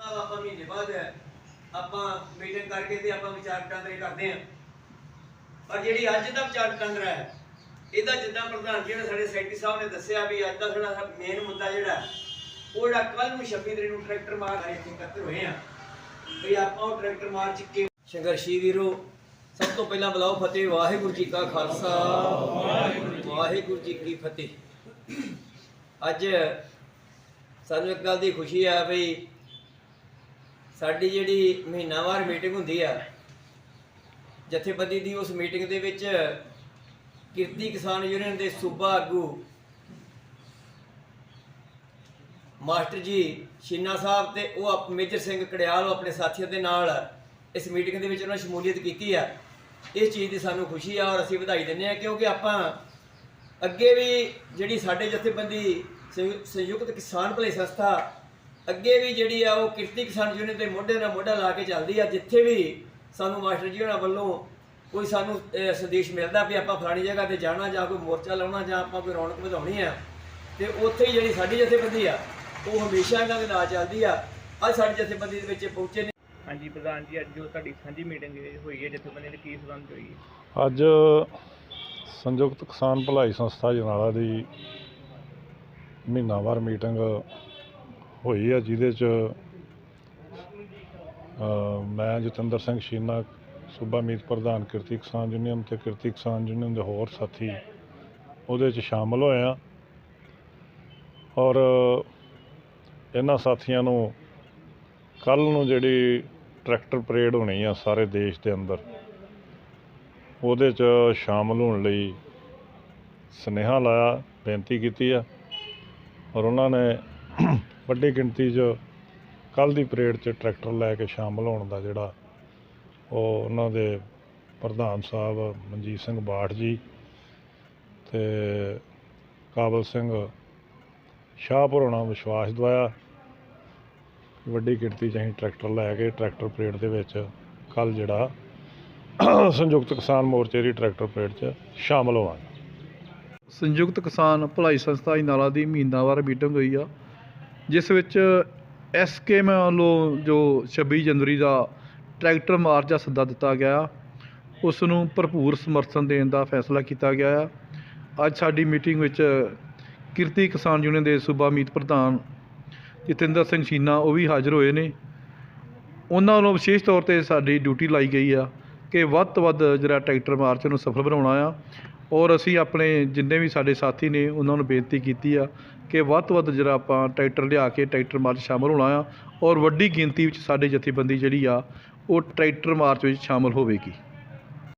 ਆਪਾਂ ਮਹੀਨੇ ਬਾਅਦ ਆਪਾਂ ਮੀਟਿੰਗ ਕਰਕੇ ਤੇ ਆਪਾਂ ਵਿਚਾਰ ਵਟਾਂਦਰੇ ਕਰਦੇ ਆਂ ਪਰ ਜਿਹੜੀ ਅੱਜ ਦਾ ਵਿਚਾਰ ਵਟਾਂਦਰਾ ਹੈ, ਇਹਦਾ ਜਿੱਦਾਂ ਪ੍ਰਧਾਨ ਜੀ ਨੇ ਸਾਡੇ ਸੈਕਟਰੀ ਸਾਹਿਬ ਨੇ ਦੱਸਿਆ ਵੀ ਅੱਜ ਦਾ ਸਾਡਾ ਮੇਨ ਮੁੱਦਾ ਜਿਹੜਾ ਉਹ ਜਿਹੜਾ ਕੱਲ ਨੂੰ 26 ਤਰੀਕ ਨੂੰ ਟਰੈਕਟਰ ਮਾਰ ਆਏ ਇੱਥੇ ਇਕੱਤਰ ਹੋਏ ਆ ਵੀ ਆਪਾਂ ਉਹ ਟਰੈਕਟਰ ਮਾਰਚ ਕੇ ਸੰਘਰਸ਼ੀ ਵੀਰੋ, ਸਭ ਤੋਂ ਪਹਿਲਾਂ ਬੁਲਾਓ ਫਤਿਹ, ਵਾਹਿਗੁਰੂ ਜੀ ਕਾ ਖਾਲਸਾ। ਵਾਹਿਗੁਰੂ ਜੀ ਕੀ ਫਤਿਹ। ਅੱਜ ਸਾਨੂੰ ਇੱਕ ਗੱਲ ਦੀ ਖੁਸ਼ੀ ਆ ਵੀ ਸਾਡੀ ਜਿਹੜੀ ਮਹੀਨਾਵਾਰ ਮੀਟਿੰਗ ਹੁੰਦੀ ਆ, ਜਥੇਬੰਦੀ ਦੀ ਉਸ ਮੀਟਿੰਗ ਦੇ ਵਿੱਚ ਕਿਰਤੀ ਕਿਸਾਨ ਯੂਨੀਅਨ ਦੇ ਸੂਬਾ ਆਗੂ ਮਾਸਟਰ ਜੀ ਸ਼ੀਨਾ ਸਾਹਿਬ ਤੇ ਉਹ ਮੇਜਰ ਸਿੰਘ ਕੜਿਆਲ ਆਪਣੇ ਸਾਥੀਆਂ ਦੇ ਨਾਲ ਇਸ ਮੀਟਿੰਗ ਦੇ ਵਿੱਚ ਉਹਨਾਂ ਸ਼ਮੂਲੀਅਤ ਕੀਤੀ ਆ। ਇਸ ਚੀਜ਼ ਦੀ ਸਾਨੂੰ ਖੁਸ਼ੀ ਆ ਔਰ ਅਸੀਂ ਵਧਾਈ ਦਿੰਦੇ ਆ ਕਿਉਂਕਿ ਆਪਾਂ ਅੱਗੇ ਵੀ ਜਿਹੜੀ ਸਾਡੇ ਜਥੇਬੰਦੀ ਸੰਯੁ- ਸੰਯੁਕਤ ਕਿਸਾਨ ਭਲਾਈ ਸੰਸਥਾ ਅੱਗੇ ਵੀ ਜਿਹੜੀ ਆ ਉਹ ਕਿਰਤੀ ਕਿਸਾਨ ਯੂਨੀਅਨ ਦੇ ਮੋਢੇ ਨਾਲ ਮੋਢਾ ਲਾ ਕੇ ਚੱਲਦੀ ਆ ਜਿੱਥੇ ਵੀ ਸਾਨੂੰ ਮਾਸਟਰ ਜੀ ਉਹਨਾਂ ਵੱਲੋਂ ਕੋਈ ਸਾਨੂੰ ਸੰਦੇਸ਼ ਮਿਲਦਾ ਵੀ ਆਪਾਂ ਫਲਾਣੀ ਜਗ੍ਹਾ ਤੇ ਜਾਣਾ ਜਾਂ ਕੋਈ ਮੋਰਚਾ ਲਾਉਣਾ ਜਾਂ ਆਪਾਂ ਕੋਈ ਰੌਣਕ ਵਧਾਉਣੀ ਆ ਤੇ ਉੱਥੇ ਹੀ ਜਿਹੜੀ ਸਾਡੀ ਜਥੇਬੰਦੀ ਆ ਉਹ ਹਮੇਸ਼ਾ ਇਹਨਾਂ ਦੇ ਨਾਲ ਚੱਲਦੀ ਆ। ਅੱਜ ਸਾਡੀ ਜਥੇਬੰਦੀ ਦੇ ਵਿੱਚ ਪਹੁੰਚੇ ਨੇ। ਹਾਂਜੀ ਪ੍ਰਧਾਨ ਜੀ ਅੱਜ ਜੋ ਤੁਹਾਡੀ ਸਾਂਝੀ ਮੀਟਿੰਗ ਹੋਈ ਹੈ ਜਥੇਬੰਦੀ ਦੀ ਕੀ ਸੰਬੰਧ ਹੋਈ ਹੈ? ਅੱਜ ਸੰਯੁਕਤ ਕਿਸਾਨ ਭਲਾਈ ਸੰਸਥਾ ਜਨਾਲਾ ਦੀ ਮਹੀਨਾਵਾਰ ਮੀਟਿੰਗ ਹੋਈ ਹੈ ਜਿਹਦੇ ਚ ਮੈਂ ਜਤਿੰਦਰ ਸਿੰਘ ਸ਼ੀਨਾ, ਸੂਬਾ ਮੀਤ ਪ੍ਰਧਾਨ ਕਿਰਤੀ ਕਿਸਾਨ ਯੂਨੀਅਨ ਤੇ ਕਿਰਤੀ ਕਿਸਾਨ ਯੂਨੀਅਨ ਦੇ ਹੋਰ ਸਾਥੀ ਉਹਦੇ ਚ ਸ਼ਾਮਲ ਹੋਏ ਆ। ਔਰ ਇਹਨਾਂ ਸਾਥੀਆਂ ਨੂੰ ਕੱਲ ਨੂੰ ਜਿਹੜੀ ਟਰੈਕਟਰ ਪਰੇਡ ਹੋਣੀ ਆ ਸਾਰੇ ਦੇਸ਼ ਦੇ ਅੰਦਰ ਉਹਦੇ 'ਚ ਸ਼ਾਮਲ ਹੋਣ ਲਈ ਸੁਨੇਹਾ ਲਾਇਆ, ਬੇਨਤੀ ਕੀਤੀ ਆ। ਔਰ ਉਹਨਾਂ ਨੇ ਵੱਡੀ ਗਿਣਤੀ 'ਚ ਕੱਲ ਦੀ ਪਰੇਡ 'ਚ ਟਰੈਕਟਰ ਲੈ ਕੇ ਸ਼ਾਮਲ ਹੋਣ ਦਾ ਜਿਹੜਾ ਉਹ ਉਹਨਾਂ ਦੇ ਪ੍ਰਧਾਨ ਸਾਹਿਬ ਮਨਜੀਤ ਸਿੰਘ ਬਾਠ ਜੀ ਤੇ ਕਾਬਲ ਸਿੰਘ ਸ਼ਾਹਪੁਰ ਹੋਣਾ ਵਿਸ਼ਵਾਸ ਦਵਾਇਆ ਵੱਡੀ ਗਿਣਤੀ 'ਚ ਅਸੀਂ ਟਰੈਕਟਰ ਲੈ ਕੇ ਟਰੈਕਟਰ ਪਰੇਡ ਦੇ ਵਿੱਚ ਕੱਲ ਜਿਹੜਾ ਸੰਯੁਕਤ ਕਿਸਾਨ ਮੋਰਚੇ ਦੀ ਟਰੈਕਟਰ ਪਰੇਡ 'ਚ ਸ਼ਾਮਲ ਹੋਵਾਂਗੇ। ਸੰਯੁਕਤ ਕਿਸਾਨ ਭਲਾਈ ਸੰਸਥਾ ਇਨਾਲਾ ਦੀ ਮਹੀਨਾਵਾਰ ਮੀਟਿੰਗ ਹੋਈ ਆ, ਜਿਸ ਵਿੱਚ ਐਸਕੇ ਵੱਲੋਂ ਜੋ 26 ਜਨਵਰੀ ਦਾ ਟਰੈਕਟਰ ਮਾਰਚ ਦਾ ਸੱਦਾ ਦਿੱਤਾ ਗਿਆ ਉਸ ਨੂੰ ਭਰਪੂਰ ਸਮਰਥਨ ਦੇਣ ਦਾ ਫੈਸਲਾ ਕੀਤਾ ਗਿਆ ਆ। ਅੱਜ ਸਾਡੀ ਮੀਟਿੰਗ ਵਿੱਚ ਕਿਰਤੀ ਕਿਸਾਨ ਯੂਨੀਅਨ ਦੇ ਸੂਬਾ ਮੀਤ ਪ੍ਰਧਾਨ ਜਤਿੰਦਰ ਸਿੰਘ ਸ਼ੀਨਾ ਉਹ ਵੀ ਹਾਜ਼ਰ ਹੋਏ ਨੇ। ਉਹਨਾਂ ਵੱਲੋਂ ਵਿਸ਼ੇਸ਼ ਤੌਰ ਤੇ ਸਾਡੀ ਡਿਊਟੀ ਲਾਈ ਗਈ ਆ। ਕਿ ਵੱਧ ਤੋਂ ਵੱਧ ਜਿਹੜਾ ਟਰੈਕਟਰ ਮਾਰਚ ਨੂੰ ਸਫਲ ਬਣਾਉਣਾ ਆ। ਔਰ ਅਸੀਂ ਆਪਣੇ ਜਿੰਨੇ ਵੀ ਸਾਡੇ ਸਾਥੀ ਨੇ, ਉਹਨਾਂ ਨੂੰ ਬੇਨਤੀ ਕੀਤੀ ਆ ਕਿ ਵੱਧ ਤੋਂ ਵੱਧ ਜਿਹੜਾ ਆਪਾਂ ਟਰੈਕਟਰ ਲਿਆ ਕੇ ਟਰੈਕਟਰ ਮਾਰਚ ਸ਼ਾਮਲ ਹੋਣਾ ਆ। ਔਰ ਵੱਡੀ ਗਿਣਤੀ ਵਿੱਚ ਸਾਡੇ ਜਥੇਬੰਦੀ ਜਿਹੜੀ ਆ, ਉਹ ਟਰੈਕਟਰ ਮਾਰਚ ਵਿੱਚ ਸ਼ਾਮਲ ਹੋਵੇਗੀ।